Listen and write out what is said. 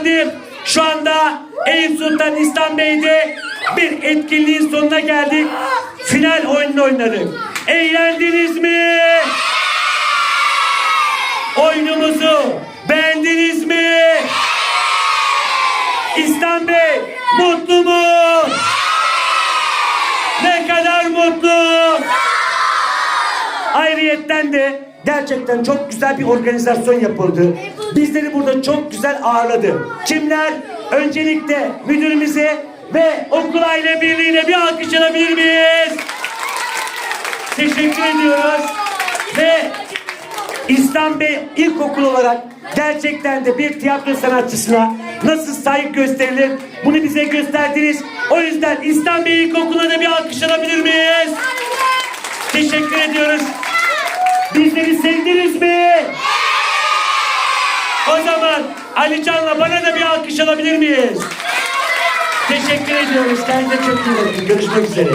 Efendim şu anda Eyüp Sultan İslam Bey'de bir etkinliğin sonuna geldik. Final oyununu oynadık. Eğlendiniz mi? Oyunumuzu beğendiniz mi? İslam Bey mutlu mu? Ne kadar mutlu? Ayrıyetten de gerçekten çok güzel bir organizasyon yapıldı. Bizleri burada çok güzel ağırladı. Kimler? Öncelikle müdürümüze ve okul aile birliğine bir alkış alabilir miyiz? Teşekkür ediyoruz. Ve İslam Bey İlkokul olarak gerçekten de bir tiyatro sanatçısına nasıl saygı gösterilir bunu bize gösterdiniz. O yüzden İslam Bey İlkokulu'na da bir alkış alabilir miyiz? Teşekkür ediyoruz. Bizleri sevdiniz mi? O zaman Ali Can'la bana da bir alkış alabilir miyiz? Teşekkür ediyoruz. Kendinize çok iyi bakın. Görüşmek üzere.